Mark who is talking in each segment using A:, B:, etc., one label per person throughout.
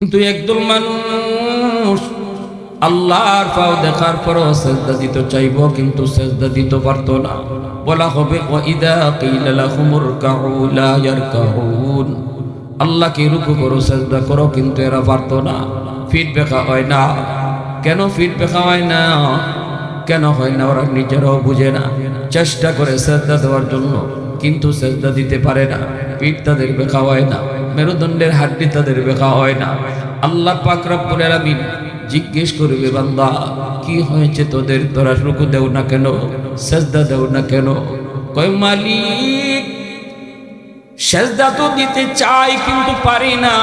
A: কিন্তু একদল মানুষ। আল্লাহর পাও দেখার পরও সেজদা দিতে চাইব, কিন্তু সেজদা দিতে পারতো না। বলা হবে আল্লাহকে রুকু করো, সেজদা করো, কিন্তু এরা পারতো না। ফিট বেখা হয় না। কেন ফিট বেখা হয় না? কেন হয় না? ওরা নিজেরাও বুঝে না। চেষ্টা করে সেজদা দেওয়ার জন্য, কিন্তু সেজদা দিতে পারে না। পিঠ তাদের বেখা হয় না। মেরুদণ্ডের হাড্ডি তাদের বেখা হয় না। আল্লাহ পাক রব্বুল আলামিন জিজ্ঞেস করবে, বান্দা, কি হয়েছে তোদের? তোরা রুকু দেও না কেন? সেজদা দেও না কেন? কয়, মালিক, সেজদা তো দিতে চাই কিন্তু পারি না।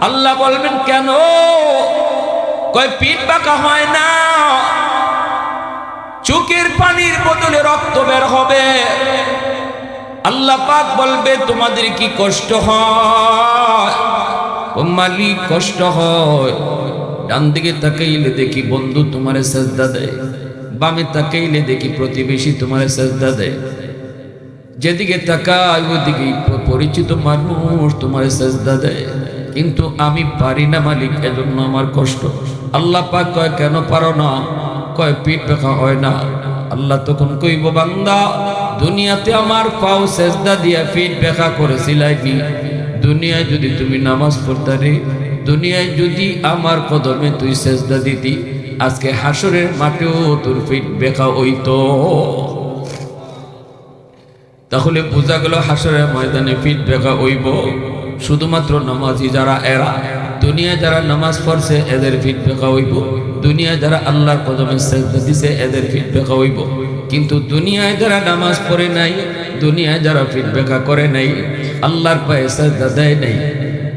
A: আল্লাহ বলবেন, কেন? কয়, পিঠ বাঁকা হয় না। চোখের পানির বদলে রক্ত বের হবে। আল্লাহ পাক বলবে, তোমাদের কি কষ্ট হয়? ও মালিক, কষ্ট হয়। ডান দিকে তাকাইলে দেখি বন্ধু তোমারে সেজদা দেয়, বামে তাকাইলে দেখি প্রতিবেশী তোমারে সেজদা দেয়। যেদিকে তাকাই ওদিকে পরিচিত মানুষ তোমার সেজদা দেয়। কিন্তু আমি পারি না মালিক, এজন্য আমার কষ্ট। আল্লাহ পাক কয়, কেন পারো না? কয় পিঠ পেখা হয় না। আল্লাহ তখন কইব, বান্দা দুনিয়াতে আমার পাও সেজদা দিয়া পিঠ পেখা করেছিলাইনি দুনিয়ায় যদি তুমি নামাজ পড়তে রে, দুনিয়ায় যদি আমার কদমে তুই সেজদা দিতি, আজকে হাসরের মাঠেও তোর পিঠ বেখা হইতো। তাহলে বোঝা গেল হাসরের ময়দানে পিঠ বেখা হইব। শুধুমাত্র নামাজি যারা, এরা দুনিয়া যারা নামাজ পড়ছে, এদের পিঠ বেখা হইব। দুনিয়া যারা আল্লাহর কদমে সেজদা দিছে, এদের পিঠ বেখা হইব। কিন্তু দুনিয়ায় যারা নামাজ পড়ে নাই, দুনিয়ায় যারা বেখা করে নাই, আল্লাহর পায়ে সেজদা দেয় নাই,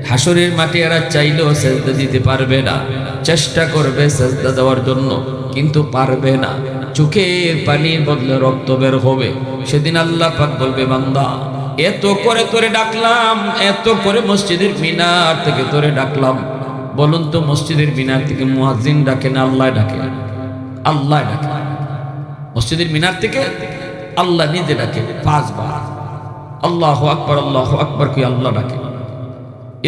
A: হাসরের মাঠে এরা চাইলেও সেজদা দিতে পারবে না, চেষ্টা করবে সেজদা দেওয়ার জন্য, কিন্তু পারবে না। চোখের পানির বদলে রক্ত বের হবে। সেদিন আল্লাহ পাক বলবে, বান্দা, এত করে তোরে ডাকলাম, এত করে মসজিদের মিনার থেকে তোরে ডাকলাম। বলুন তো, মসজিদের মিনার থেকে মুয়াজ্জিন ডাকে না আল্লাহ ডাকে? আল্লাহ ডাকে। মসজিদের মিনার থেকে আল্লাহ নিজে ডাকে পাঁচবার। আল্লাহ আকবর আল্লাহ আকবর কি আল্লাহ ডাকে।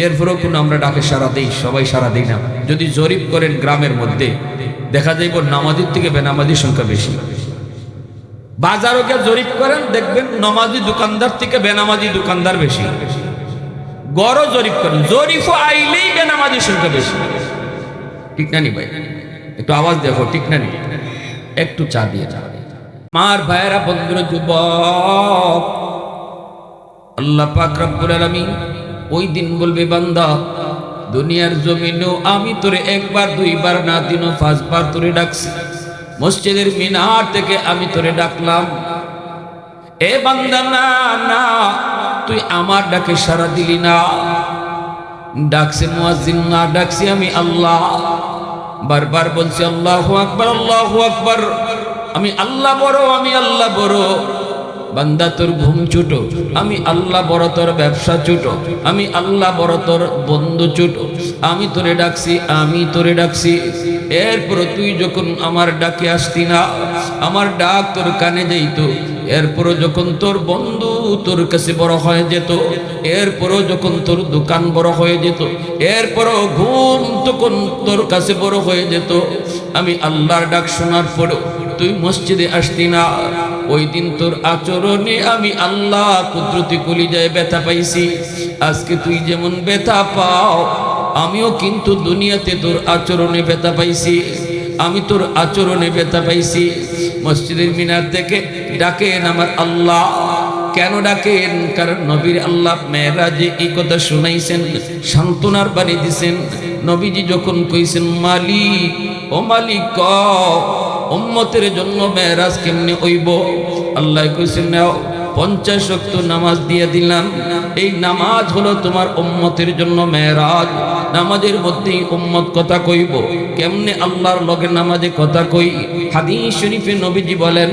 A: এরপরেও কোনো আমরা ডাকে সারা দিই, সবাই সারা দিই না। যদি জরিপ করেন গ্রামের মধ্যে, দেখা যাইব নামাজির থেকে বেনামাজির সংখ্যা বেশি। বাজারও গিয়ে জরিপ করেন, দেখবেন নমাজি দোকানদার থেকে বেনামাজি দোকানদার বেশি। গড়ও জরিপ করেন জরিফও আইলেই বেনামাজির সংখ্যা বেশি। ঠিক না নি ভাই? একটু আওয়াজ দেখো, ঠিক না নি? একটু চা দিয়ে চা। মার ভাইয়েরা, বন্ধুরা, যুবক। আল্লাহ পাক আলামিন ওই দিন বলবে, বান্দা, দুনিয়ার জমিনেও আমি তোরে একবার, দুইবার না দিনও পাঁচবার তোরে ডাকছি। মসজিদের মিনার থেকে আমি তোরে ডাকলাম। এ বান্দা, না না, তুই আমার ডাকে সারা দিলি না। ডাকছে মুয়াজ্জিন, না, ডাকছি আমি আল্লাহ। বারবার বলছি, আল্লাহু আকবার আল্লাহু আকবার। আমি আল্লাহ বড়, আমি আল্লাহ বড়। বান্দা তোর ঘুম ছোট আমি আল্লাহ বড়, তোর ব্যবসা ছোট আমি আল্লাহ বড়, তোর বন্ধু ছোট আমি তোরে ডাকছি, আমি তোরে ডাকছি। এরপর তুই যখন আমার ডাকে আসতি না, আমার ডাক তোর কানে যাইতো। এরপরও যখন তোর বন্ধু তোর কাছে বড় হয়ে যেত, এরপরও যখন তোর দোকান বড় হয়ে যেত, এরপরও ঘুম তখন তোর কাছে বড় হয়ে যেত। আমি আল্লাহর ডাক শোনার পরও তুই মসজিদে আসতি না। ওই দিন তোর আচরণে আমি আল্লাহ কুদরতি কলিজায় ব্যথা পাইছি। আজকে তুই যেমন ব্যথা পাও, আমিও কিন্তু দুনিয়াতে তোর আচরণে ব্যথা পাইছি। আমি তোর আচরণে ব্যথা পাইছি। মসজিদের মিনার থেকে ডাকেন আমার আল্লাহ। কেন ডাকেন? কারণ নবীর আল্লাহ মেয়েরাজে এই কথা শুনাইছেন, সান্ত্বনার বাণী দিছেন। নবীজি যখন কইছেন, মালিক, ও মালিক উম্মতের জন্য মেয়েরাজ কেমনে হইব? আল্লাহ কইছেন নাও, পঞ্চাশ শক্ত নামাজ দিয়ে দিলাম। এই নামাজ হলো তোমার উম্মতের জন্য মেয়েরাজ। নামাজের মধ্যেই উম্মত কথা কইব। কেমনে আল্লাহর লগে নামাজে কথা কই? হাদিস শরীফে নবীজি বলেন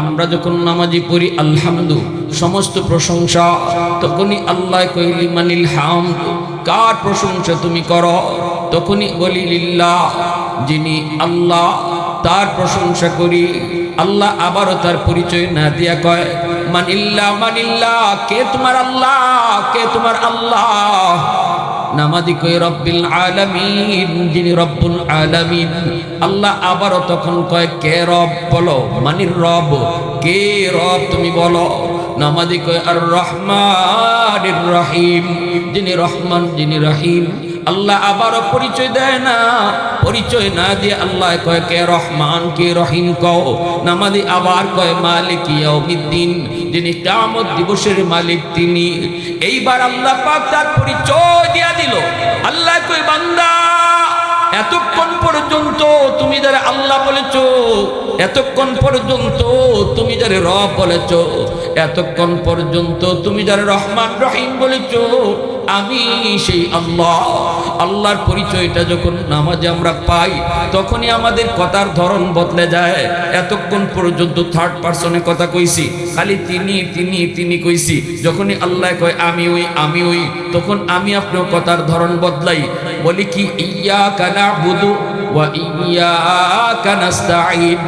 A: আমরা যখন নামাজি পড়ি, আলহামদু, সমস্ত প্রশংসা। তখনই আল্লাহ কইলি, মানিল হাম, কার প্রশংসা তুমি করো? তখনই বলি, লিল্লাহ, যিনি আল্লাহ তার প্রশংসা করি। আল্লাহ আবারও তার পরিচয় না দিয়া কয়, মানিল্লা মানিল্লা, কে তোমার আল্লাহ? কে তোমার আল্লাহ? নামাজি কয়, রব্বিল আলামিন যিনি রব্বুল আলামিন। আল্লাহ আবারও তখন কয়, কে রব? বলো, মানির রব? কে রব তুমি বলো? নামাজি কয় আর রহমান রহিম যিনি রহমান, যিনি রহিম। আল্লাহ আবারও পরিচয় দেয় না। পরিচয় না দিয়ে আল্লাহ কয়, কে রহমান, কে রহিম কও? নামাজি আবার কয়, মালিক ইয়াউমিদ্দিন যিনি কিয়ামত দিবসের মালিক তিনি। এইবার আল্লাহ পাক তার পরিচয় দিয়া দিল। আল্লাহ কয়, বান্দা, এতক্ষণ পর্যন্ত তুমি যারা আল্লাহ বলেছ, এতক্ষণ পর্যন্ত তুমি যারা রব বলেছ, এতক্ষণ পর্যন্ত তুমি যারা রহমান, রহিম বলেছ আমি সেই আল্লাহ। আল্লাহর পরিচয়টা যখন নামাজে আমরা পাই, তখনই আমাদের কথার ধরন বদলে যায়। এতক্ষণ পর্যন্ত থার্ড পার্সনে কথা কইছি, খালি তিনি তিনি তিনি কইছি। যখনই আল্লাহ কয়, আমি ওই আমি ওই, তখন আমি আপনার কথার ধরন বদলাই। বলি কি ইয়া কানা বুধু ইয়া কানাস্তাইন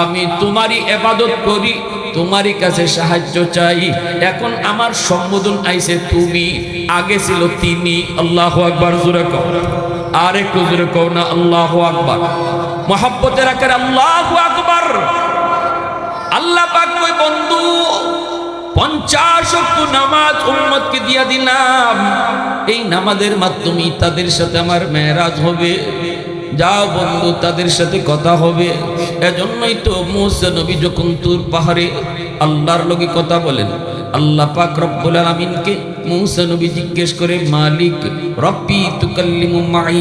A: আমি তোমারই এবাদত করি তোমারই কাছে সাহায্য চাই। এখন আমার সম্বোধন আইছে তুমি, আগে ছিল তিনি। আল্লাহ আকবার, জোরে কও। আর একটু জোরে না, আল্লাহ আকবার। মহাব্বতের আকার আল্লাহ আকবার। আল্লাহ পাক বন্ধু, পঞ্চাশ নামাজ উম্মতকে দিয়া দিলাম। এই নামাজের মাধ্যমে তাদের সাথে আমার মেয়েরাজ হবে। যাও বন্ধু, তাদের সাথে কথা হবে। এজন্যই তো মুসা নবী যখন তুর পাহাড়ে আল্লাহর লগে কথা বলেন, আল্লাহ পাক রব্বুল আলামিনকে মুসা নবী জিজ্ঞেস করে, মালিক, রব্বি তুকাল্লিমু মাই,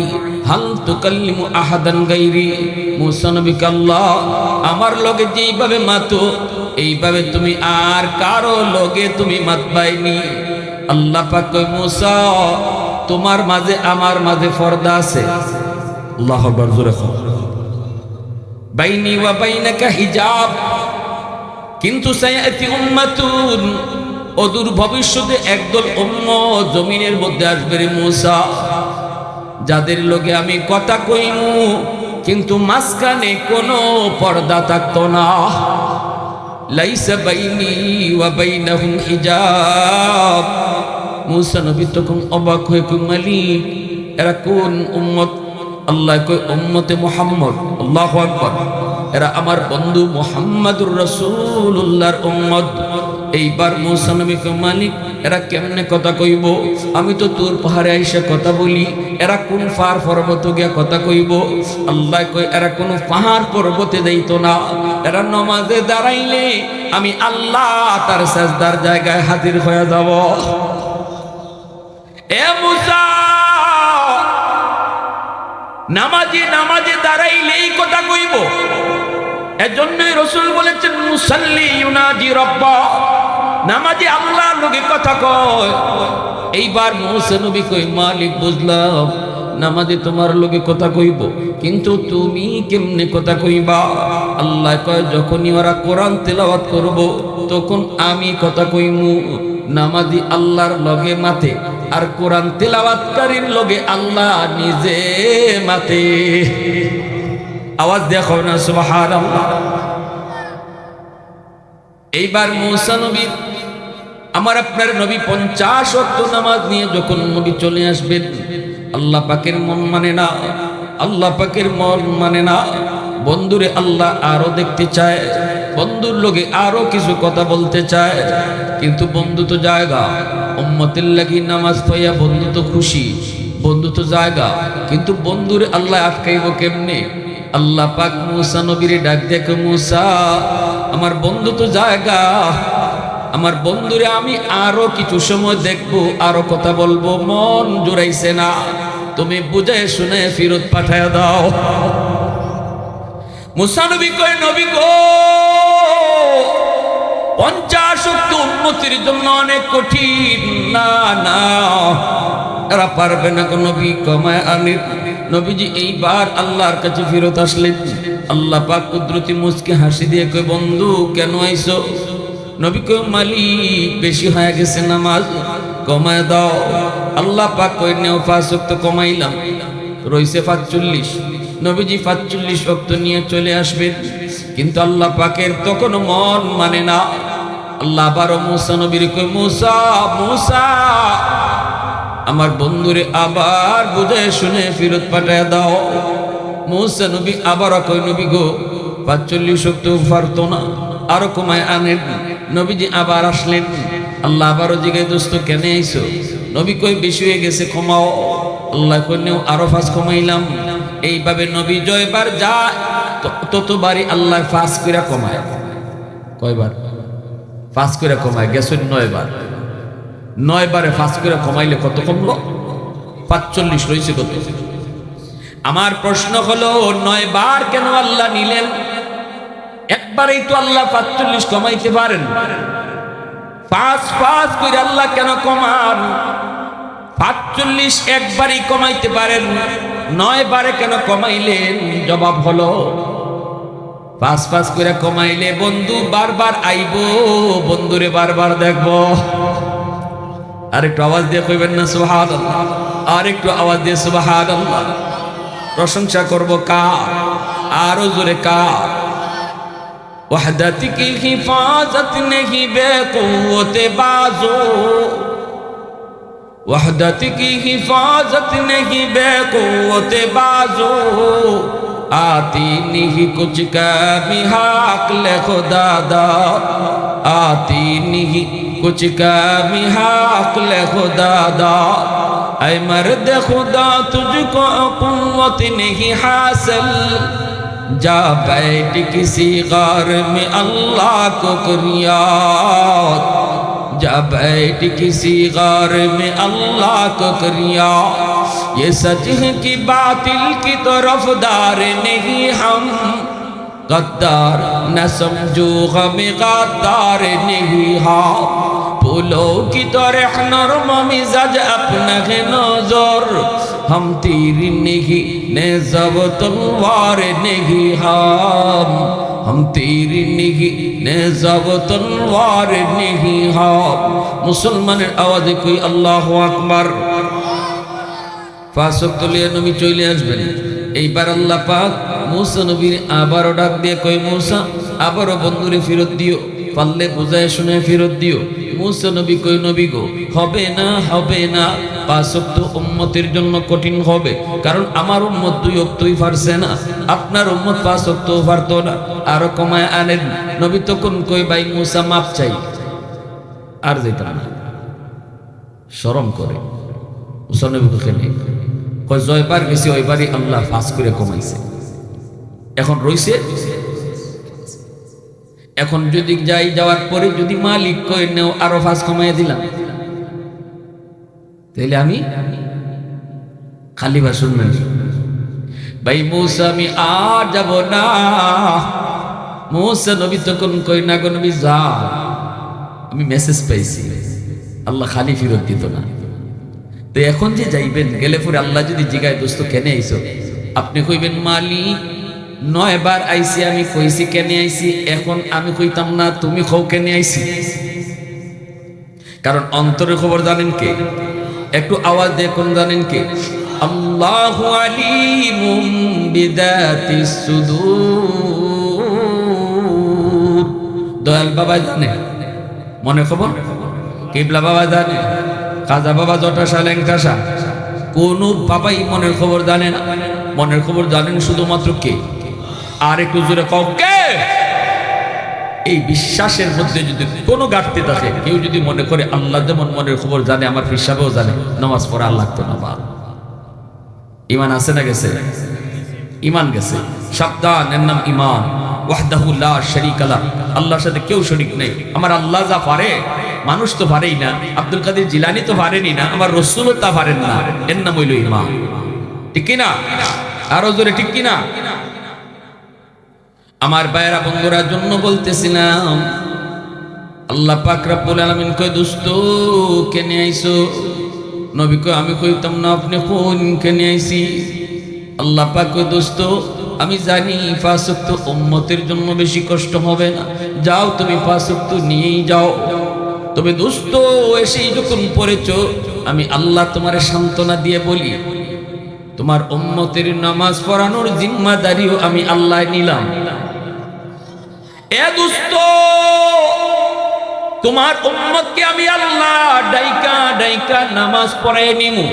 A: হাল তুকাল্লিমু আহাদান গাইরি। মুসা নবীকে আল্লাহ, আমার লগে যেইভাবে মাতো, এইভাবে তুমি আর কারও লগে তুমি মাতবাইনি। আল্লাহ পাক কয়, মুসা, তোমার মাঝে আমার মাঝে পর্দা আছে। আল্লাহ আকবার, জোরে কও। বাইনি ওয়া বাইনাকা হিজাব। কিন্তু সায়াতি উম্মাতুন, অদূর ভবিষ্যতে একদল উম্মত জমিনের মধ্যে আসবে রে মুসা। যাদের লগে আমি কথা কইমু, কিন্তু মাঝখানে কোনো পর্দা থাকতো না। লাইসা বাইনি ওয়া বাইনাহুম হিজাব। মুসা নবী তখন অবাক হয়ে মালিক, এরা কোন উম্মত? আল্লাহ কই উম্মতে মুহাম্মদ, আল্লাহু আকবার। এরা আমার বন্ধু মুহাম্মাদুর রাসূলুল্লাহর উম্মত। এইবার মুসা নবী মালিক, এরা কেমনে কথা কইব? আমি তো তোর পাহাড়ে আইসা কথা বলি, এরা কোন পাহাড় পর্বত গিয়া কথা কইব? আল্লাহ কই এরা কোন পাহাড় পর্বতে যাইতো না। এরা নমাজে দাঁড়াইলে আমি আল্লাহ তার সাজদার জায়গায় হাজির হয়ে যাব। নামাজি নামাজে দাঁড়াইলেই কথা কইব। এজন্যই রসুল বলেছেন, মুসাল্লি ইউনাজি রব্বা। নামাজি আল্লাহর লোকে কথা কয়। এইবার নবী কই মালিক, বুঝলাম নামাজে তোমার লোকে কথা কইব, কিন্তু তুমি কেমনে কথা কইবা? আল্লাহ কয়, যখনই ওরা কোরআন তেলাওয়াত করব, তখন আমি কথা কইমু। নামাজি আল্লাহর লগে মাথে আর কোরআন তেলাওয়াতকারীর লগে আল্লাহ নিজে মাতে। আওয়াজ দেখো না, সুবহানাল্লাহ। এইবার মূসা নবী, আমার আপনার নবী পঞ্চাশ অক্ট নামাজ নিয়ে যখন নবী চলে আসবেন, আল্লাহ পাকের মন মানে না, আল্লাহ পাকের মন মানে না, বন্ধুরে আল্লাহ আরও দেখতে চায়, বন্ধুর লোকে আরও কিছু কথা বলতে চায়, কিন্তু বন্ধু তো জায়গা। উম্মতের লাগি নামাজ পাইয়া বন্ধু তো খুশি, বন্ধু তো জায়গা, কিন্তু বন্ধুরে আল্লাহ আটকাইব কেমনে? আল্লাহ পাক মুসা নবীরে ডাক দেখো মুসা, আমার বন্ধু তো জায়গা, আমার বন্ধুরে আমি আরও কিছু সময় দেখব, আরও কথা বলব, মন জোড়াইছে না, তুমি বুঝায় শুনে ফিরত পাঠায় দাও। মুসা নবী কয়, নবী গো পঞ্চাশ উক্ত উন্নতির জন্য অনেক কঠিন। না না। এরা পারবে না কোন নবী কমায় আনির নবীজি এইবার আল্লাহর কাছে ফিরত আসলেন। আল্লাহ পাক কুদরতি মুসকে হাসি দিয়ে কই বন্ধু, কেন আইছো নবী কই মালিক, বেশি হয়ে গেছে নামাজ। কমায় দাও। আল্লাহ পাক কই নেও, পাঁচ ওয়াক্ত কমাইলাম। রইছে পাঁচচল্লিশ। নবীজি পাঁচচল্লিশ ওয়াক্ত নিয়ে চলে আসবেন। কিন্তু আল্লাহ পাকের তখন মন মানে না। আল্লাহ আবারও মুসা নবীর কই মুসা মুসা। আমার বন্ধুরে আবার বুঝে শুনে ফেরত পাঠায় দাও। মৌসা নবী আবার কই নবী গো, পাঁচচল্লিশ সত্তর পারতো না, আরও কমায় আনেন। নবীজি আবার আসলেন। আল্লাহ আবারও জিগে দোস্ত, কেন আইসো নবী কই বেশি হয়ে গেছে, কমাও। আল্লাহ কন্যাও আরও ফাঁস কমাইলাম। এইভাবে নবী জয়বার যায়। ততবারই আল্লাহ ফাঁস করে কমায়। কয়বার? ফাঁস করে কমায় গেছেন নয়বার। নয়বারে ফাঁস করে কমাইলে কত কমলো? পাঁচচল্লিশ রয়েছে কত? আমার প্রশ্ন হলো, নয়বার কেন আল্লাহ নিলেন? একবারেই তো আল্লাহ পাঁচচল্লিশ কমাইতে পারেন। পাঁচ পাঁচ করে আল্লাহ কেন কমান? পাঁচচল্লিশ একবারই কমাইতে পারেন। নয় বারে কেন কমাইলেন? জবাব হলো, পাঁচ পাঁচ করে কমাইলে বন্ধু বারবার আইব, বন্ধুরে বারবার দেখব। আর একটু আওয়াজ দিয়ে কইবেন না সুহাদ আর একটু আওয়াজ দিয়ে সুবাহাদ প্রশংসা করব কা আরও জোরে কা ওয়াহদাতি কি হিফাজত নেহি বেকুতে বাজো। वहदत की हिफाजत नहीं बेकुत बाजो। आती नहीं कुछ कभी हाक ले खुदा दा। आती नहीं कुछ कभी हाक ले खुदा दा। ऐ मर्द खुदा, तुझको कुव्वत नहीं हासिल। जा बैठ किसी गार में अल्लाह को करियात। जा बैठ किसी गार में अल्लाह को करिया ये सच है कि बातिल की तरफदार नहीं हम गद्दार न समझो हमें गद्दार नहीं हाँ फूलों की तरह नरम मिजाज अपना है नजर हम तीर नहीं ने जब तलवार नहीं हम हम तीर नहीं ने जब तलवार नहीं हम মুসলমানের আওয়াজে কই আল্লাহ আকবার ফাঁসক তলিয়া নবী চলে আসবেন এইবার আল্লাহ পাক মুসা নবীর আবারও ডাক দিয়ে কই মুসা আবারও বন্ধুরে ফেরত দিও পারলে বুঝায় শুনে ফেরত দিও মুসা নবী কই নবী গো হবে না হবে না পাঁচক তো উম্মতের জন্য কঠিন হবে। কারণ আমার দুই অক্তই পারছে না। আপনার পারতো না। আরও কমায় আনেন। নবী তখন কই ভাই মাপ চাই। আর না। শরম করে। জয়বার গেছে, ওইবারই আল্লাহ ফাঁস করে কমাইছে। এখন রইছে। এখন যদি যাই, যাওয়ার পরে যদি মালিক কই নেও আরও ফাঁস কমাইয়া দিলাম। তাইলে আমি খালি বা শুনবেন ভাই মৌসা, আমি আর যাব না। মৌসা নবী তখন কই, না গো নবী যা আমি মেসেজ পাইছি। আল্লাহ খালি ফিরত দিত না। তো এখন যে যাইবেন, গেলে পরে আল্লাহ যদি জিগায়, দোস্ত, কেনে আইছো? আপনি কইবেন মালি নয় বার আইছি, আমি কইছি, কেনে আইছি? এখন আমি কইতাম না, তুমি কও, কেনে আইছি? কারণ অন্তরের খবর জানেন কে? একটু আওয়াজ দিয়ে কোন জানেন কে? আল্লাহু আলিমুম সুদূর। দয়াল বাবা জানে, মনে খবর? কিবলা বাবা জানে, কাজা বাবা জটাসা, ল্যাংটাসা। কোন বাবাই মনের খবর জানে না। মনের খবর জানেন শুধুমাত্র কে? আর একটু জোরে কে? এই বিশ্বাসের মধ্যে যদি কোনো ঘাটতি থাকে, কেউ যদি মনে করে আল্লাহ যেমন মনের খবর জানে, আমার হিসাবেও জানে, নামাজ পড়া আল্লাহ তো না ইমান আছে না গেছে? ইমান গেছে। সাবধান, এর নাম ইমান। ওয়াহদাহুল্লাহ আল্লাহর সাথে কেউ শরিক নেই। আমার আল্লাহ যা পারে, মানুষ তো পারেই না। আব্দুল কাদের জিলানি তো পারেনি না। আমার রসুলও তা পারেন না। এর নাম হইল ইমান। ঠিক কিনা? আরও জোরে ঠিক কিনা? আমার বাইরা বন্ধুরা জন্য বলতেছিলাম, আল্লাহ পাক রব্বুল আলামিন কই দোস্ত কেনে আইছো নবী কই আমি কইতাম না, আপনি কোন কেনে আইছি আল্লাহ পাক কই দোস্ত আমি জানি ফাসুক্ত উম্মতের জন্য বেশি কষ্ট হবে না। যাও তুমি ফাসুক্ত নিয়েই যাও। তবে দোস্ত এসেই যখন পড়েছ, আমি আল্লাহ তোমার সান্ত্বনা দিয়ে বলি, তোমার উম্মতের নামাজ পড়ানোর জিম্মাদারিও আমি আল্লাহ নিলাম। তোমার উম্মতকে আমি আল্লাহ ডাইকা ডাইকা নামাজ পড়াই নিমু।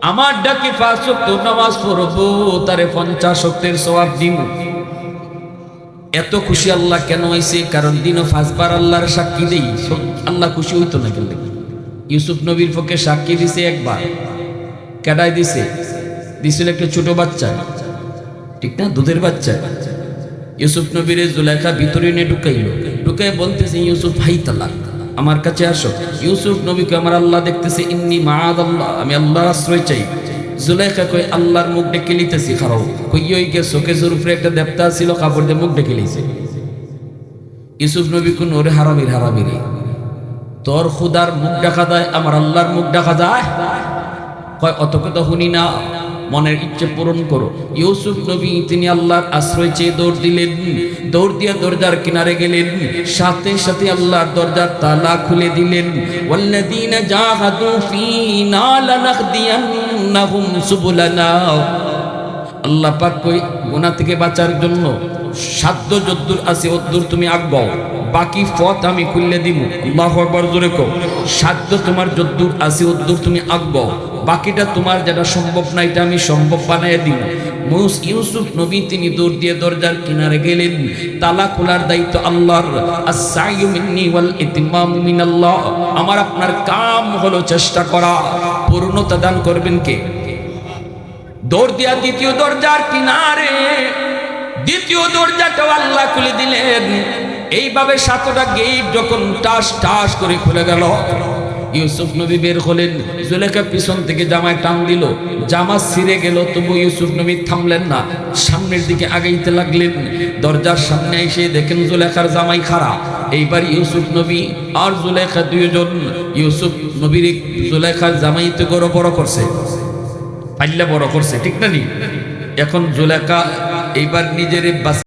A: আমার ডাকে পাঁচ শক্ত নামাজ পড়ব, তারে পঞ্চাশ শক্তের সবাব দিমু। এত খুশি আল্লাহ কেন হয়েছে কারণ দিনও পাঁচবার আল্লাহর সাক্ষী দেই। আল্লাহ খুশি হইতো না কেন? ইউসুফ নবীর পক্ষে সাক্ষী দিছে একবার। কেডাই দিছে? দিছিল একটা ছোট বাচ্চা। ঠিক না? দুধের বাচ্চা? ইউসুফ নবীরে জুলাইখা ভিতরে নিয়ে ঢুকাইল। ঢুকাই বলতেছে, ইউসুফ, হাই তালাক। আমার কাছে আসো। ইউসুফ নবীকে আমার আল্লাহ দেখতেছে, ইন্নি মাদ আল্লাহ আমি আল্লাহর আশ্রয় চাই। জুলাইখা কই আল্লাহর মুখ ডেকে লিতেছি খারাও। কই, ওই গে শোকেজের উপরে একটা দেবতা ছিল, কাপড় দিয়ে মুখ ডেকে লিছে ইউসুফ নবী কোন ওরে হারামির, হারামিরে। তোর খুদার মুখ দেখা যায়, আমার আল্লাহর মুখ দেখা যায়? কয় অত কথা শুনি না। মনের ইচ্ছে পূরণ করো। ইউসুফ নবী, তিনি আল্লাহর আশ্রয় চেয়ে দৌড় দিলেন। দৌড় দিয়ে দরজার কিনারে গেলেন। সাথে সাথে আল্লাহর দরজার তালা খুলে দিলেন। আল্লাহ পাক কই, গুনাহ থেকে বাঁচার জন্য সাধ্য যদ্দুর আছে, অদ্দুর তুমি আগাও বাকি পথ আমি খুললে দিব আল্লাহু আকবার, জোরে কও। সাধ্য তোমার যদ্দুর আছে, অদ্দুর তুমি আগাও বাকিটা তোমার যেটা সম্ভব না এটা আমি সম্ভব বানায় দিব। মুস ইউসুফ নবী, তিনি দৌড় দিয়ে দরজার কিনারে গেলেন। তালা খোলার দায়িত্ব আল্লাহর। মিনাল্লাহ। আমার আপনার কাম হলো চেষ্টা করা। পূর্ণতা দান করবেন কে? দৌড় দিয়া দ্বিতীয় দরজার কিনারে। দ্বিতীয় দরজাটাও আল্লাহ খুলে দিলেন। এইভাবে সাতটা গেট যখন টাস টাস করে খুলে গেল। ইউসুফ নবী বের হলেন, জুলেখা পিছন থেকে জামায় টান দিল। জামা ছিঁড়ে গেল তবু ইউসুফ নবী থামলেন না। সামনের দিকে আগাইতে লাগলেন। দরজার সামনে এসে দেখেন জুলেখার জামাই খারাপ এইবার ইউসুফ নবী আর জুলেখা দুইজন, ইউসুফ নবীর জুলেখার জামাইতে গড় বড় করছে। পাল্লা বড় করছে, ঠিক না নি? এখন জুলেখা এইবার নিজের বাস